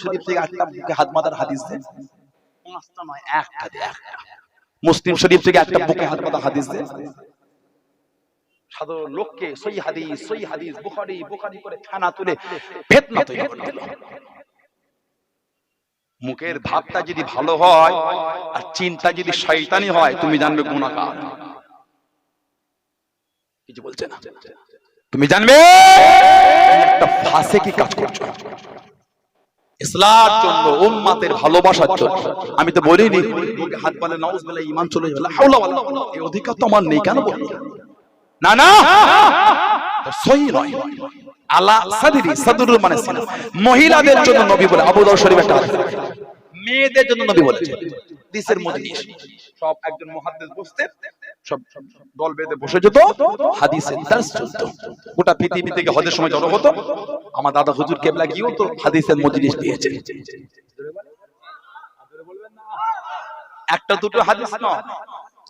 শরীফ থেকে একটা বুকে হাত মাথার হাদিস দেন পাঁচটা নয় একটা দে একটা। মুসলিম শরীফ থেকে একটা বুকে হাত মাথা হাদিস দেন সাধারণ লোককে সই হাদিস সই হাদিস বুখারি বুখারি করে থানা তুলে ফেতনা তৈরি করে। দিল মুখের ভাবটা যদি ভালো হয় আর চিন্তা যদি শয়তানি হয় তুমি জানবে গুণাগার কিছু বলছে না? তুমি জানবে? একটা ফাঁসে কি কাজ করছ? ইসলার জন্য, উম্মাতের ভালোবাসার জন্য। আমি তো বলিনি হাত বলে নাউজ বলে ইমান চলে যাবে। হাওলা ওয়ালা এই অধিকার তো আমার নেই, কেন বলি না না! সহি নয়। আলা সাদরি সাদরুল মানে মহিলাদের জন্য নবী বলে আবু দাউদ শরীফ একটা মেয়েদের জন্য নবী বলেছেন। দিসের মজলিস সব একজন মুহাদ্দিস বসতেন সব দল বেঁধে বসে যেত হাদিসের দার্স চলতো। গোটা পৃথিবী থেকে হজের সময় জড়ো হতো। আমার দাদা হুজুর কেবলা গিয়েও তো হাদিসের মজলিস পেয়েছে একটা দুটো হাদিস নয়,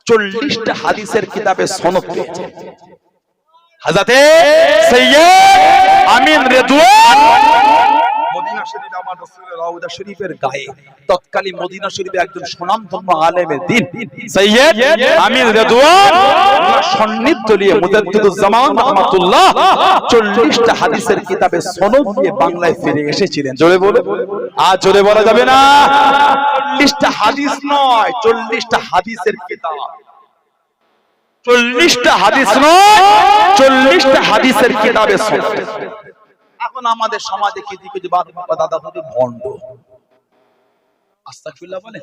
চল্লিশটা হাদিসের কিতাবে সনদ পেয়েছে হাজাতে সৈয়দ আমিন রেদওয়ান মদিনা শরীফ আমার রাসূলের রওজা শরীফের গায়ে। তৎকালীন মদিনা শরীফে একজন সুনামধন্য আলেমের দিন। সৈয়দ আমিন রেদওয়ান নিয়ে জামান রাহমাতুল্লাহ 40টা হাদিসের কিতাবে সনদ বাংলায় ফিরে এসেছিলেন। জোরে বলে। আর জোরে বলা যাবে না। 40টা হাদিস নয় 40টা হাদিসের কিতাব। চল্লিশটা হাদিস নয়, চল্লিশটা হাদিসের কিতাবে সনদ। এখন আমাদের সমাজে কি দিকে যে বাবা দাদা হুজুর ভণ্ড? আস্তাগফিরুল্লাহ বলে।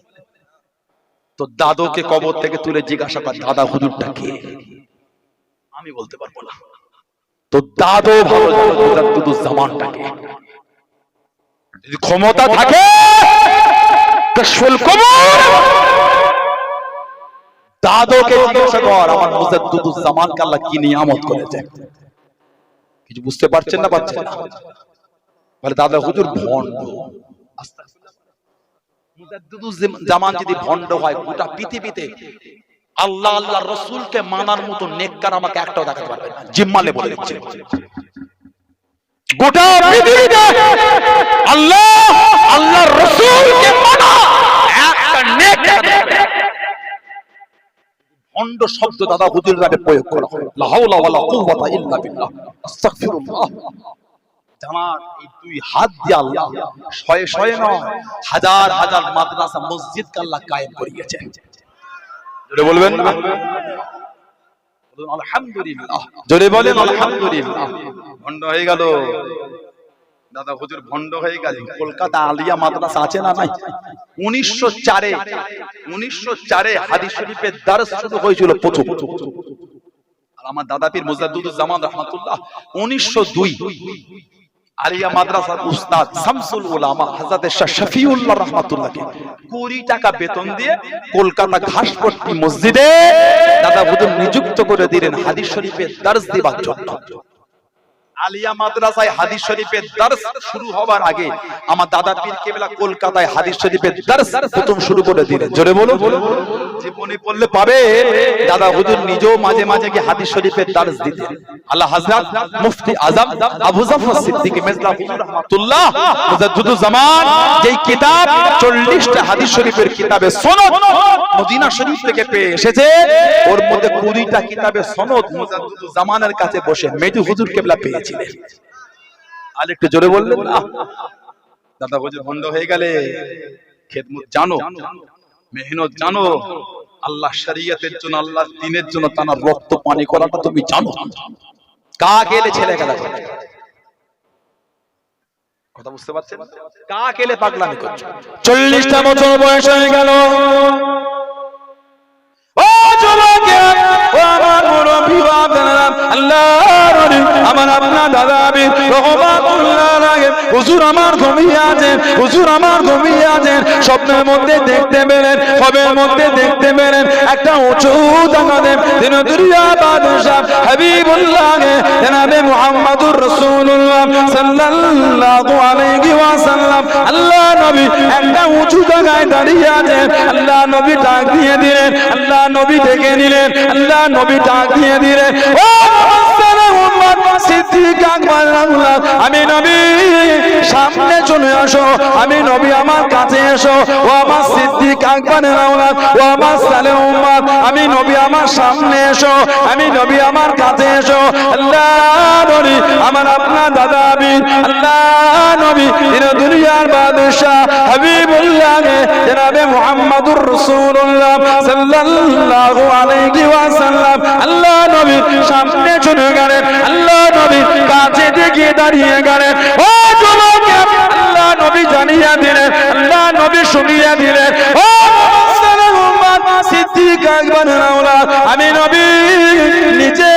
তো দাদুকে কবর থেকে তুলে জিজ্ঞাসা কর, দাদা হুজুরটা কে? আমি বলতে পারব না। তো দাদু ভালো মুজাদ্দিদুজ জামানটাকে যদি ক্ষমতা থাকে দাদুকে জিজ্ঞাসা কর, আমার মুজাদ্দিদুজ জামানকে আল্লাহ কি নিয়ামত করেছে? কিছু বুঝতে পারছেন না পারছেন? না বলে দাদা হুজুর ভণ্ড। জামান যদি ভণ্ড হয় গোটা পৃথিবীতে আল্লাহ আল্লাহ রসুলকে মানার মতো নেককার আমাকে একটাও দেখাতে পারবে না। জিম্মালে বলে দিচ্ছে। গোটা পৃথিবীতে আল্লাহ আল্লাহ রসুলকে মানা একটা নেক ভণ্ড শব্দ দাদা হুজুর নামে প্রয়োগ করা হয় লা হাওলা ওয়ালা কুওয়াতা ইল্লা বিল্লাহ। আস্তাগফিরুল্লাহ। এই দুই হাত দিয়ে আল্লাহ শয়ে শয়ে নয় হাজার হাজার মাদ্রাসা মসজিদ আল্লাহ কায়েম করিয়েছে। জোরে বলবেন? আলহামদুলিল্লাহ। জোরে বলেন আলহামদুলিল্লাহ। ভণ্ড হয়ে গেল। দাদা হুজুর ভণ্ড হয়ে গেল কলকাতা আলিয়া আছে না নাই? উনিশশো চারে উনিশশো চারে হাদিস শরীফের শুরু হয়েছিল প্রথম। আর আমার রহমাতুল্লাহ, উনিশশো দুই, আলিয়া মাদ্রাসার উস্তাদ শামসুল উলামা শাহ শফিউল্লাহ রাহমাতুল্লাহকে 20 টাকা বেতন দিয়ে কলকাতা ঘাসপট্টি মসজিদে দাদা হুজুর নিযুক্ত করে দিলেন হাদিস শরীফের দর্শ দেবার জন্য। আলিয়া মাদ্রাসায় হাদিস শরীফের দর্স শুরু হবার আগে আমার দাদা পীর কেবলা কলকাতায় হাদিস শরীফের দর্স প্রথম শুরু করে দিলেন। জোরে বলো জীবনে পড়লে পাবে। দাদা হুজুর নিজেও মাঝে মাঝে গিয়ে হাদিস শরীফের দর্শ দিতেন। আল্লাহ হযরত মুফতি আজম আবু জাফর সিদ্দিক মেজলা রহমাতুল্লাহ মুজাদ্দিদুজ জামান, যেই কিতাব 40টা হাদিস শরীফের কিতাবে সনদ মদিনা শরীফ থেকে পেয়ে এসেছে, ওর মধ্যে 20টা কিতাবে সনদ মুজাদ্দিদুজ জামানের কাছে বসে মেজু হুজুর কেবলা পেয়েছিলেন। আর একটু জোরে বললেন দাদা হুজুর ভণ্ড হয়ে গেলে, খেদমত জানো? মেহনত জানো? আল্লাহ শরীয়তের জন্য আল্লাহ দিনের জন্য তার রক্ত পানি করাটা তুমি জানো? কা গেলে ছেলে গেলে? কথা বুঝতে পারছেন? কা গেলে পাগলামি করছ? চল্লিশটা বছর বয়স হয়ে গেল। ও যুবকে ও আমার মুরব্বী বাপদাদারা, আমার আপনার দাদা আমি। হুজুর আমার ঘুমিয়ে হুজুর আমার ঘুমিয়ে স্বপ্নের মধ্যে দেখতে পেলেন খবের মধ্যে দেখতে পেলেন। একটা উঁচু আল্লাহ নবী দাঁড়িয়ে আছেন। আল্লাহ নবী ডাক দিয়ে দিলেন, আল্লাহ নবী ডেকে নিলেন, আল্লাহ নবী ডাক দিয়ে দিলেন। মুসলিম উম্মত সিদ্দিকা আকবর আমি নবী, সামনে চলে আসো, আমি নবী আমার কাছে এসো। ও আমার সিদ্দিক আকবর ও আমার সালে উম্মত, আমি নবী আমার সামনে এসো, আমি নবী আমার কাছে এসো। আল্লাহ নবী আমার আপনার দাদা আবি আল্লাহ নবী দিন দুনিয়ার বাদশাহ হাবিবুল্লাহ জনাবে মুহাম্মাদুর রাসূলুল্লাহ সাল্লাল্লাহু আলাইহি ওয়াসাল্লাম। আল্লাহ নবী সামনে চলে গেলেন, আল্লাহ আমি নবী নিজে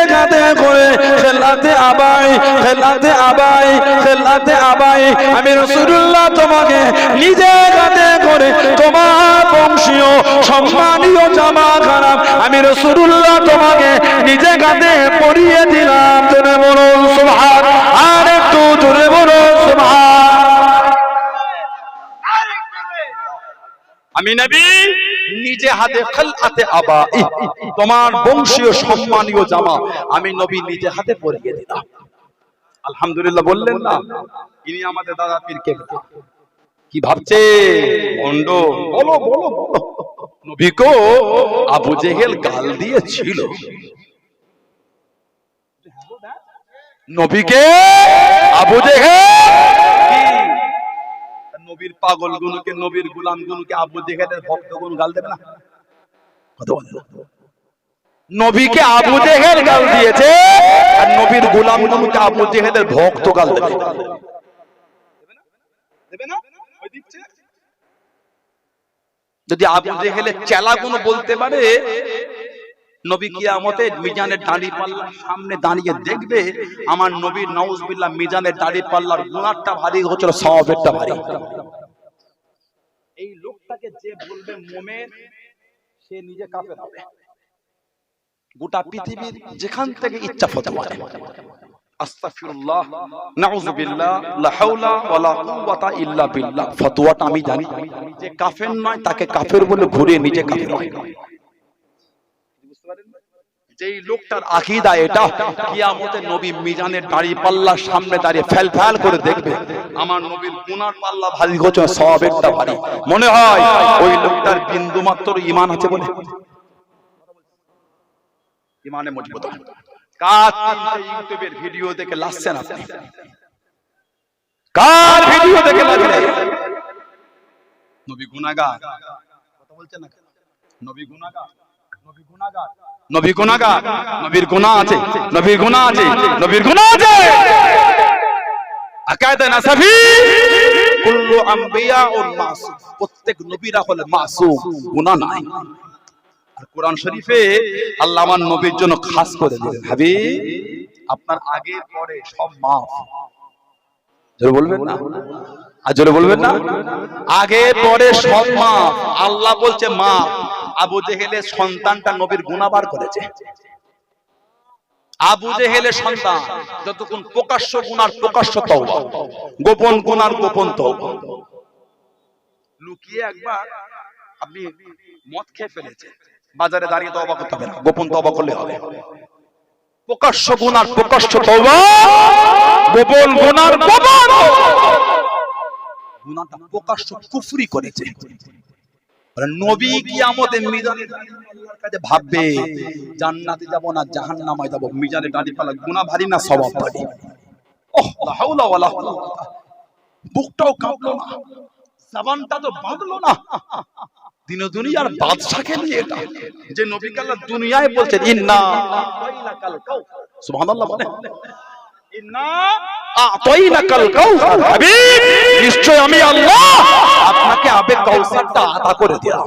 করে খেলাতে আবাই খেলাতে আবাই খেলাতে আবাই। আমি রসুল্লাহ তোমাকে নিজে হাতে করে তোমার বংশীয়, সম্মানীয় জামা খারাপ আমি রসুল্লাহ তোমাকে নিজে হাতে পরিয়ে দিলাম। আমি নবী, নিজে হাতে খেলাতে আবা। তোমার বংশীয় সম্মানীয় জামা আমি নবী নিজে হাতে পরিয়ে দিলাম। আলহামদুলিল্লাহ বললেন না, ইনি আমাদের দাদা পীর কে কি ভাবছে? ভণ্ড বলো বলো বলো। নবীকে আবু জেহেল গাল দিয়েছিল। নবীকে আবু নবীর পাগল গুনুকে নবীর গুলাম গুনুকে আবু জেহেলের ভক্ত গুন গাল দেবে না? কথা বলে নবীকে আবু জেহেল গাল দিয়েছে আর নবীর গুলাম গুনুকে আবু জেহেলের ভক্ত গাল দেবে দেবে না? ওই দিচ্ছে? যদি আবু জেহেলের চেলা গুলো বলতে পারে নবী কিয়ামতে মিজানের দাড়ি পাল্লার সামনে দাঁড়িয়ে দেখবে আমার নবীর নওজবিল্লাহ মিজানের দাড়ি পাল্লার গুণারটা ভারী হচ্ছিল সওয়াবেরটা ভারী। এই লোকটাকে যে বলবে মোমেন সে নিজে কাফের হবে। গোটা পৃথিবীর যেখান থেকে ইচ্ছা হতে পারে আস্তাগফিরুল্লাহ নাউযুবিল্লাহ লা হাওলা ওয়ালা কুওয়াতা ইল্লা বিল্লাহ। ফতোয়াটা আমি জানি। যে কাফের নয় তাকে কাফের বলে ঘুরে নিজে কাফের হয়। যেই লোকটার আকীদা এটা কিয়ামতে নবী মিজানের দাড়ি পাল্লার সামনে দাঁড়িয়ে ফেল ফেল করে দেখবে। আমার নবীর গুনার পাল্লা ভারী হচ্ছে সওয়াবেরটা ভারী। মনে হয় ওই লোকটার বিন্দু মাত্র ঈমান আছে বলে। ইমানে মজবুত। কার ইউটিউবের ভিডিও দেখে লাসছেন আপনি কার ভিডিও দেখে লাগলেন নবী গুনাহগার। কথা বলছেন না নবী গুনাহগার। নবী গুনাহগার। নবী গুনাহগার, নবীর গুনাহ আছে, নবীর গুনাহ আছে, নবীর গুনাহ আছে। আকায়দা নাসাফি। কুল্লু আম্বিয়াউন মাসুম, প্রত্যেক নবীরা হলে মাসুম, গুনাহ নাই। আর কোরআন শরীফে আল্লাহ আমার নবীর জন্য খাস করে দিলেন, হাবিব, আপনার আগে পরে সব মাফ। বলবেন না? আর জোরে বলবেন না? আগে পরে সব মাফ। আল্লাহ বলছে মা আবু জেহেলের সন্তানটা নবীর গুণাবার করেছে। আবু জেহেলের সন্তান যতক্ষণ প্রকাশ্য গুনার প্রকাশ্য তওবা। গোপন গুনার গোপন তওবা। লুকিয়ে একবার আপনি মদ খেয়ে ফেলেছেন। বাজারে দাঁড়িয়ে তওবা করতে হবে না। গোপন তওবা করলে হবে। প্রকাশ্য গুনার প্রকাশ্য তওবা। গোপন গুনার গোপন। গুনাহটা প্রকাশ্য কুফরি করেছে। নবী কি আমাদের মিজানের কাছে ভাববে, জান্নাতে যাব না জাহান্নামে যাব মিজানে দাঁড়িয়ে পালা গুনাহ ভারী না সওয়াব ভারী বুকটাও কাঁপলো না, জবানটা তো বাঁধলো না। দিন দুনিয়ার বাদশাকে এটা? যে নবী আল্লাহ দুনিয়ায় বলছেন, ইন্না বলে। নিশ্চয় আমি আল্লাহ আপনাকে আবেগ কৌশলটা আতা করে দিলাম।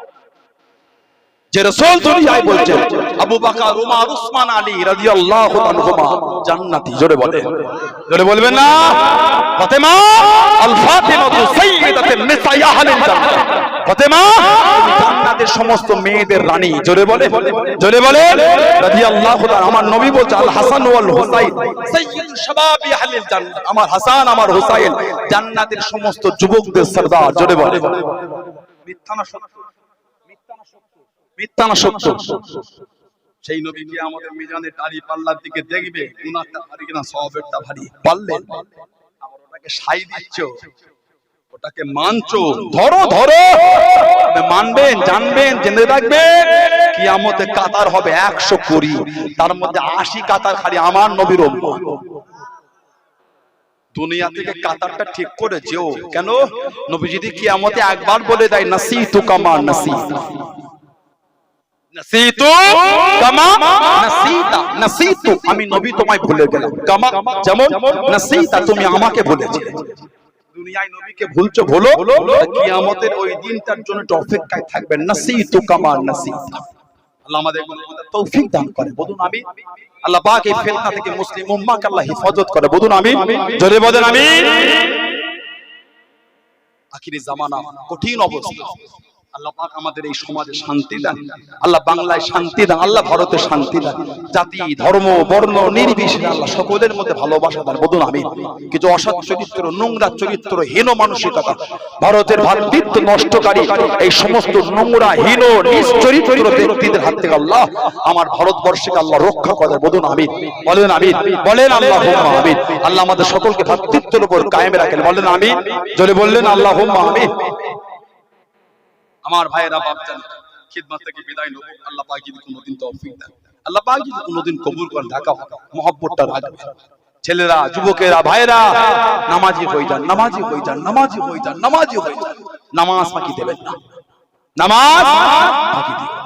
যে রাসূল দুনিয়ায় বলছেন, আবু বকর, উমর, উসমান, আলী রাদিয়াল্লাহু আনহুমা, জান্নাতি। জোরে বলে জোরে বলবেন না? ফাতেমা আল ফাতিমাতু সাইয়্যিদাতুন নিসা আহলিল জান্নাহ। ফাতেমা, জান্নাতের সমস্ত মেয়েদের রানী। জোরে বলে জোরে বলে রাদিয়াল্লাহু তাআলা, আমার নবী বলছে আল হাসান ওয়াল হুসাইন সাইয়্যিদু শাবাবি আহলিল জান্নাত আমার হাসান, আমার হুসাইন, জান্নাতের সমস্ত যুবকদের সরদার। জোরে বলে মিথ্যা না সত্য। সেই নবীকে আমাদের মিজানের টালি পাল্লার দিকে দেখবে? গুনাহটা ভারী কিনা? সওয়াবেরটা ভারী। ওটাকে সাই দিচ্ছ। ওটাকে মানছো। ধরো ধরো। মানবেন, জানবেন, জেনে রাখবেন। কাতার হবে একশো কুড়ি। তার মধ্যে আশি কাতার খালি আমার নবীর। দুনিয়া থেকে কাতারটা ঠিক করে যেও কেন? নবী যদি কিয়ামতে একবার বলে দেয় নাসি তু কামা নাসি নাসিতু কামা নাসিতা নাসিতু আমি নবী তোমায় ভুলে গেলাম কামা যেমন নাসিতা তুমি আমাকে ভুলেছিলে দুনিয়ায় নবীকে ভুলছো ভুলো কিয়ামতের ওই দিনটার জন্য অপেক্ষায় থাকবেন নাসিতু কামা নাসিতা আল্লাহ আমাদের তৌফিক দান করে বলুন আমি আল্লাহ পাক এই ফিতনা থেকে মুসলিম উম্মাহকে আল্লাহ হেফাজত করে বলুন আমি জোরে বলেন আমি আখিরি জামানা কঠিন অবস্থা আল্লাহ পাক আমাদের এই সমাজে শান্তি দেন। আল্লাহ বাংলায় শান্তি দেন, আল্লাহ ভারতে শান্তি জাতি, ধর্ম, বর্ণ, নির্বিশেষে আল্লাহ সকলের মধ্যে ভালোবাসা আমি কিছু অসৎ চরিত্র, নোংরা চরিত্র, হীন মানসিকতা, ভারতের ভাতৃত্ব নষ্টকারী, এই সমস্ত নোংরা, হীন নিজ চরিত্র ব্যক্তিদের হাত থেকে আল্লাহ আমার ভারতবর্ষকে আল্লাহ রক্ষা করে বলুন আমি বলেন আমি বলেন আল্লাহ আমি আল্লাহ আমাদের সকলকে ভাতৃত্বের উপর কায়েমে রাখেন। বলেন আমি জোরে বললেন আল্লাহ আমি আমার ভাইয়েরা বাপজান খিদমত থেকে বিদায় নেব। আল্লাহ পাক যদি কোনোদিন তৌফিক দেন। আল্লাহ পাক যদি কোনোদিন কবুল করেন, ঢাকা মহব্বতটা রাখবে। ছেলেরা, যুবকেরা, ভাইয়েরা, নামাজি হয়ে যান, নামাজি হয়ে যান, নামাজি হয়ে যান, নামাজি হয়ে যান। নামাজ ফাঁকি দেবেন না। নামাজ ফাঁকি দিবেন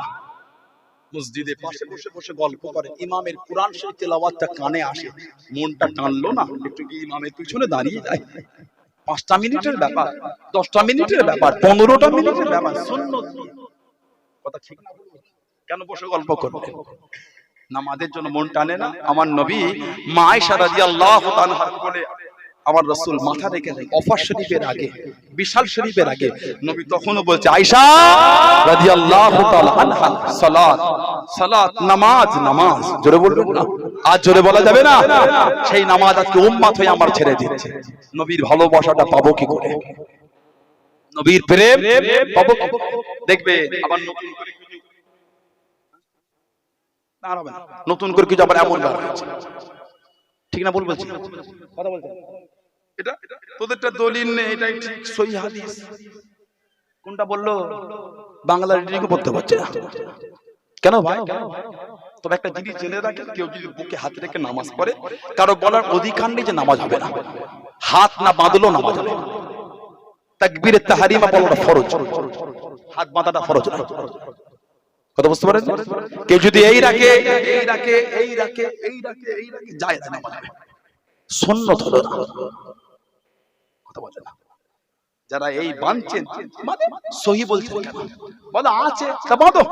মসজিদে পাশে বসে বসে গল্প করে, ইমামের কোরআন শরীফ তেলাওয়াতটা কানে আসে। মনটা টানলো না, একটু কি ইমামের পিছনে দাঁড়িয়ে যায়। পাঁচটা মিনিটের ব্যাপার দশটা মিনিটের ব্যাপার পনেরোটা মিনিটের ব্যাপার। শূন্য কথা ঠিক কেন বসে গল্প করবে? নামাজের জন্য মন টানে না। আমার নবী মা আয়েশা রাদিয়াল্লাহু তাআলা বলে আমার রসুল মাথা রেখে দেয়। অফার শরীফের আগে, বিশাল শরীফের আগে। নবী তখনও বলছে সালাত নামাজ নামাজ। জোরে আজ জোরে বলা যাবে না? সেই আমার ছেড়ে নবীর ভালোবাসাটা পাবো কি করে? নবীর দেখবে নতুন করে কিছু আর আবার এমন ঠিক না বল বলছি? কথা বলছি এটা? তোদেরটা দলিল নেই এটাই ঠিক সহি হাদিস। কোনটা বলল? বাংলা রিডিং পড়তে পারছে না। কেন ভাই? তবে একটা জিনিস জেনে রাখে কেউ যদি বুকে হাত রেখে নামাজ পড়ে কারও বলার অধিকার নেই যে নামাজ হবে না। হাত না বাঁধলেও নামাজ হবে তাকবীরে তাহারিমা বলাটা ফরজ। হাত বাঁধাটা ফরজ না। কথা বুঝতে পারেন কেউ যদি এই রাখে এই রাখে এই রাখে এই রাখে এই রাখে যায় না নামাজ। সুন্নত হলো না। কথা বলে না। যারা এই বাঁধছেন মানে সহি বলছেন কেন? বলো আছে তা বাঁধো।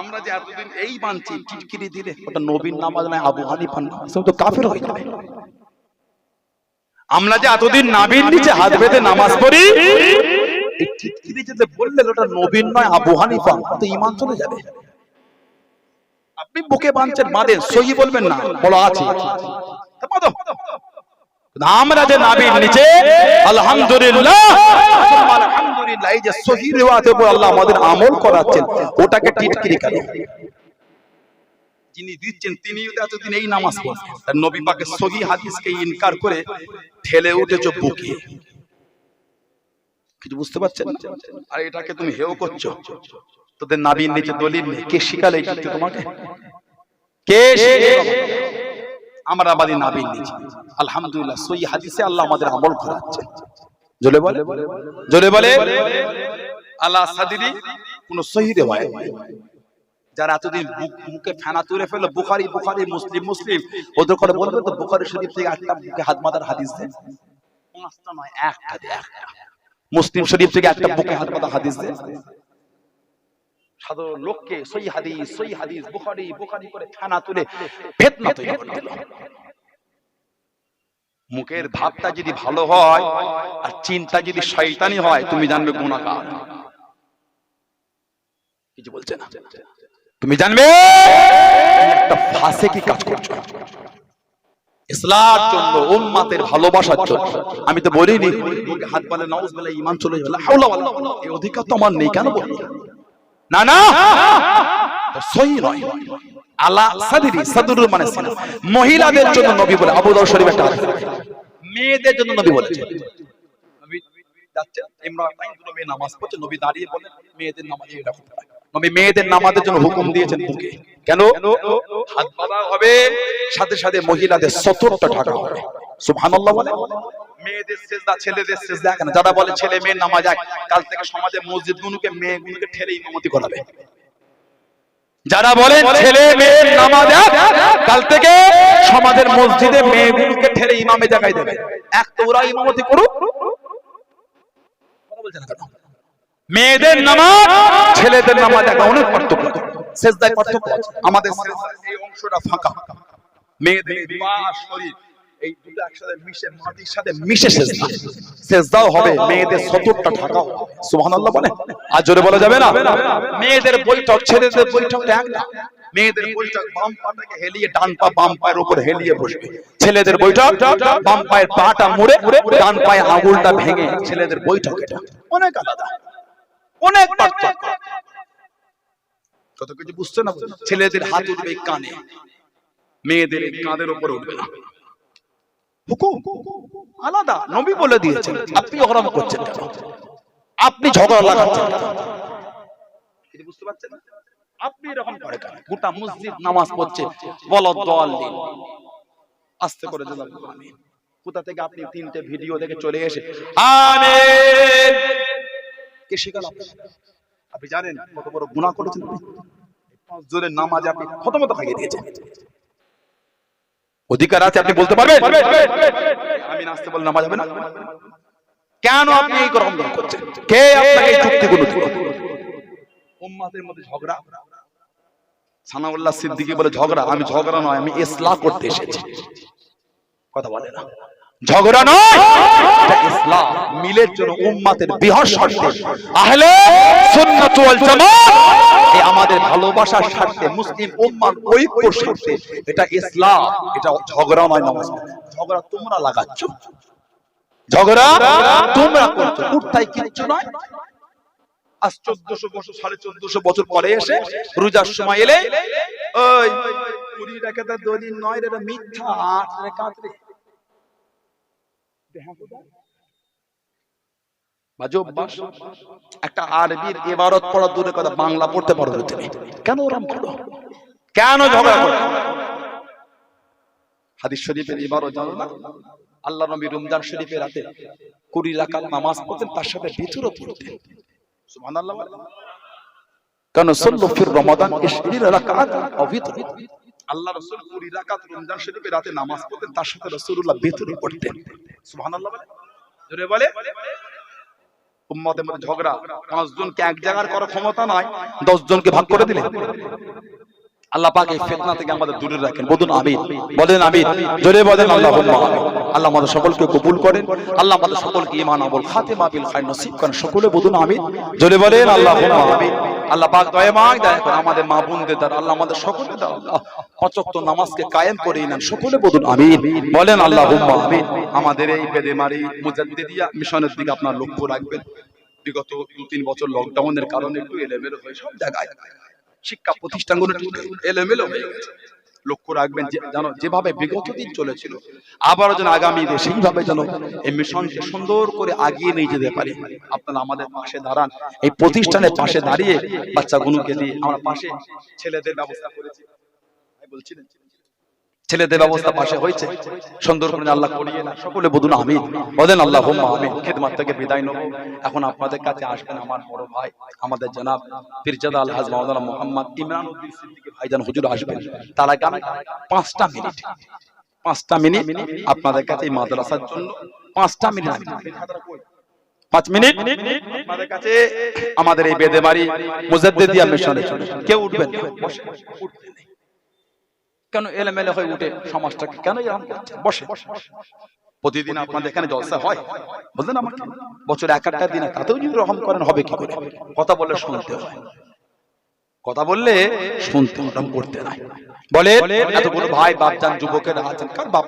আমরা যে এতদিন এই বাঁধছি টিটকিরি দিলে ওটা নবীন নামাজ নয় আবু নামাজ। তো কাফের হয়ে যাবে আমরা যে এতদিন নাবির নিচে হাত বেঁধে নামাজ পড়ি এই টিটকিরি যেতে বললেন ওটা নবীন নয় আবু হানিফা তো ইমান চলে যাবে। আপনি বুকে বাঁধছেন বাঁধেন সহি বলবেন না। বলো আছে। তা বাঁধো। আমরা যে নাবির নিচে আলহামদুলিল্লাহ আলহামদুলিল্লাহ। এই যে সহি রিওয়ায়াতের উপর আল্লাহ আমাদের আমল করাচ্ছেন, ওটাকে টিটকিরি কেন যিনি দিচ্ছেন তিনি এতদিন এই নামাজ পড়ছেন তার নবী পাকের সহি হাদিসকে ইনকার করে ঠেলে উঠেছো বুকে। কিছু বুঝতে পারছেন? আর, এটাকে তুমি হেও করছ। তোদের নাবির নিচে দলিল নেই। কে শিখালে করতে তোমাকে? কে শিখালো? আমরা বাদী নাবিল নিয়েছি। আলহামদুলিল্লাহ সই হাদিসে আল্লাহ আমাদের আমল করাচ্ছে জলে বলে? জলে বলে? আল্লাহ সাদিরি কোন সহি রেওয়ায় যারা এতদিন মুখে ফেনা তুলে ফেলল, বুখারি বুখারি, মুসলিম মুসলিম, ওদের করে বলবে তো বুখারি শরীফ থেকে একটা বুকে হাত মাথার হাদিস দেন। পাঁচটা নয়, একটা একটা। মুসলিম শরীফ থেকে একটা বুকে হাত মাথা হাদিস দেন। সাধারণ লোককে সই হাদিস সই হাদিস, বুখারি বুখারি করে ফেনা তুলে ফেতনা তৈরি করে মুখের ভাবটা যদি ভালো হয় আর চিন্তা যদি শয়তানি হয়, তুমি জানবে গুণাগার কিছু বলছে না? তুমি জানবে? একটা ফাঁসে কি কাজ করছ? ইসলার জন্য উম্মাতের ভালোবাসার জন্য। আমি তো বলিনি হাত বলে নাউজ বলে ইমান চলে যাবে। এই অধিকার তো আমার নেই, কেন বলি না না সহি নয়। আলা সাদিরি সাদুরুর মানে মহিলাদের জন্য নবী বলে আবু দাউদ শরীফ একটা। মেয়েদের জন্য নবী বলেছে। নবী ইমরান মেয়ে নামাজ নবী দাঁড়িয়ে বলেন মেয়েদের। নবী মেয়েদের নামাজের জন্য হুকুম দিয়েছেন বুকে। কেন? হাত হবে, সাথে সাথে মহিলাদের সতর্কটা ঢাকা হবে। সুবহানাল্লাহ বলে। মেয়েদের সেজদা, ছেলেদের সেজদা কেন যারা বলে ছেলে মেয়ের নামাজ এক কাল থেকে সমাজে মসজিদ গুনুকে মেয়ে গুনুকে ঠেলে ইমামতি করাবে যারা ছেলে মেয়ের কাল থেকে সমাজের মসজিদে ঠেলে ইমামে দেবে। এক তো ওরা ইমামতি করুক? মেয়েদের ছেলেদের নামাজ একটা অনেক। পার্থক্য আমাদের এই অংশটা ফাঁকা। মেয়েদের শরীর এই দুটো একসাথে মিশে মাটির সাথে মিশে সেজদা সেজদাও হবে মেয়েদের সতর্কটা ঢাকা হবে সুবহানাল্লাহ বলে। আর জোরে বলা যাবে না? মেয়েদের বৈঠক ছেলেদের বৈঠকটা এক না মেয়েদের বৈঠক বাম পাটাকে হেলিয়ে ডান পা বাম পায়ের উপর হেলিয়ে বসবে। ছেলেদের বৈঠক বাম পায়ের পাটা মুড়ে ডান পায়ে আঙুলটা ভেঙে ছেলেদের বৈঠক এটা। অনেক আলাদা। অনেক পার্থক্য। কত কিছু বুঝছে না ছেলেদের হাত উঠবে কানে। মেয়েদের কাঁধের উপরে উঠবে না। হুকুম। আলাদা, নবী বলে দিয়েছেন, আপনি করছেন আপনি ঝগড়া লাগাচ্ছেন বুঝতে পারছেন? আপনি এরকম করে গোটা মসজিদ নামাজ পড়ছে বল দল দিন আস্তে করে দিলাম কোথা থেকে আপনি তিনটে ভিডিও দেখে চলে এসে আমিন কে আপনি জানেন কত বড় গুনাহ করেছেন আপনি? পাঁচ জনের নামাজ আপনি খতমত খাইয়ে দিয়েছেন। অধিকার আছে আপনি বলতে পারবেন? আমি নাচতে বলে নামাজ হবে না? কেন আপনি এই গ্রহণ করছেন? কে আপনাকে এই চুক্তিগুলো দিল উম্মাদের মধ্যে ঝগড়া। সানাউল্লাহ সিদ্দিকী বলে ঝগড়া। আমি ঝগড়া নয় আমি ইসলাহ করতে এসেছি। কথা বলে না। ঝগড়া নয়। এটা ইসলাম মিলের জন্য উম্মাতের বৃহৎ স্বার্থে আহলে সুন্নাত ওয়াল জামাত। এই আমাদের ভালোবাসার স্বার্থে মুসলিম উম্মার ঐক্য স্বার্থে এটা ইসলাম এটা ঝগড়া নয় নামাজ ঝগড়া তোমরা লাগাচ্ছ। ঝগড়া তোমরা করছ কুর্তায় কিচ্ছু নয়। আজ চোদ্দশো বছর সাড়ে চোদ্দশো বছর পরে এসে রোজার সময় এলে ওই কুড়ি রেখাতে দলিল নয় রে এটা মিথ্যা আট রেখাত রে অভ্যাস। একটা আরবির এবারত পড়া দূরে কথা বাংলা পড়তে পারো তুমি। কেন ওরম করো? কেন ঝগড়া করো? হাদিস শরীফের এবারও জানো না? আল্লাহ নবী রমজান শরীফের রাতে কুড়ি রাকাত নামাজ পড়তেন তার সাথে ভিতরও পড়তেন। সুবহানাল্লাহ। কেন সল্লু ফির রমাদান ইশরির রাকাত ভিতর আল্লাহ রসুল কুড়ি রাকাত রমজান শরীফে রাতে নামাজ পড়তেন, তার সাথে রসুল্লাহ ভিতরে পড়তেন। সুবহানাল্লাহ বলে? বলে? উম্মতের মধ্যে ঝগড়া পাঁচ জনকে এক জায়গার করার ক্ষমতা নয় দশ জনকে ভাগ করে দিলে। আল্লাহ পাক এই ফিতনা থেকে আমাদের দূরে রাখেন। বলুন আমিন। বলেন আমিন। জোরে বলেন আল্লাহ আল্লাহ আমাদের সকলকে কবুল করেন। আল্লাহ আমাদের সকলকে ঈমান আমল খাতেমা বিল খায়র নসিব করেন। সকলে বলুন আমিন। জোরে বলেন আল্লাহ আমিন। আল্লাহ পাক দয়া মাগ দয়া করে আমাদের মা বোনদের দ্বারা আল্লাহ আমাদের সকলে দ্বারা আল্লাহ পাঁচ ওয়াক্ত নামাজকে কায়েম করে নেন। সকলে বলুন আমিন। বলেন আল্লাহ আমিন। আমাদের এই বেদেমারি মুজাদ্দিদিয়া মিশনের দিকে আপনার লক্ষ্য রাখবেন। বিগত দু তিন বছর লকডাউনের কারণে একটু এলোমেলো হয়ে সব জায়গায়। শিক্ষা প্রতিষ্ঠানগুলো এলোমেলো হয়ে গেছে, লক্ষ্য রাখবেন যেন যেভাবে বিগত দিন চলেছিল, আবারও যেন আগামী দিন সেইভাবে যেন এই মিশনকে সুন্দর করে আগিয়ে নিয়ে যেতে পারি। আপনারা আমাদের পাশে দাঁড়ান, এই প্রতিষ্ঠানের পাশে দাঁড়িয়ে বাচ্চাগুলোকে দিয়ে আমরা পাশে ছেলেদের ব্যবস্থা করেছি। বলছিলেন। ছেলেদের ব্যবস্থা পাশে হয়েছে। সুন্দর করে আল্লাহ করিয়ে না, সকলে বলুন আমি বলেন আল্লাহ আমি খেদমাত থেকে বিদায় নেব। এখন আপনাদের কাছে আসবেন আমার বড় ভাই, আমাদের জনাব পীরজাদা আলহাজ মাওলানা মোহাম্মদ ইমরান ভাইজান। হুজুর আসবেন। তার আগে আমি পাঁচটা মিনিট পাঁচটা মিনিট আপনাদের কাছে এই মাদ্রাসার জন্য পাঁচটা মিনিট পাঁচ মিনিট আপনাদের কাছে আমাদের এই বেদেমারি মুজাদ্দিদিয়া মিশনে কেউ উঠবেন না। কেন এলেমেলে হয়ে উঠে সমাজটাকে কেন এরকম করছে? বসে। প্রতিদিন আপনাদের এখানে জলসা হয়। বললেন আমাকে? বছর এক একটা দিনে তাতেও যদি রহম করেন, হবে কি করে? কথা বললে শুনতে হয়। কথা বললে শুনতে ওরকম করতে নাই। বলে এতগুলো ভাই, বাপজান, যুবকেরা আছেন, কার বাপ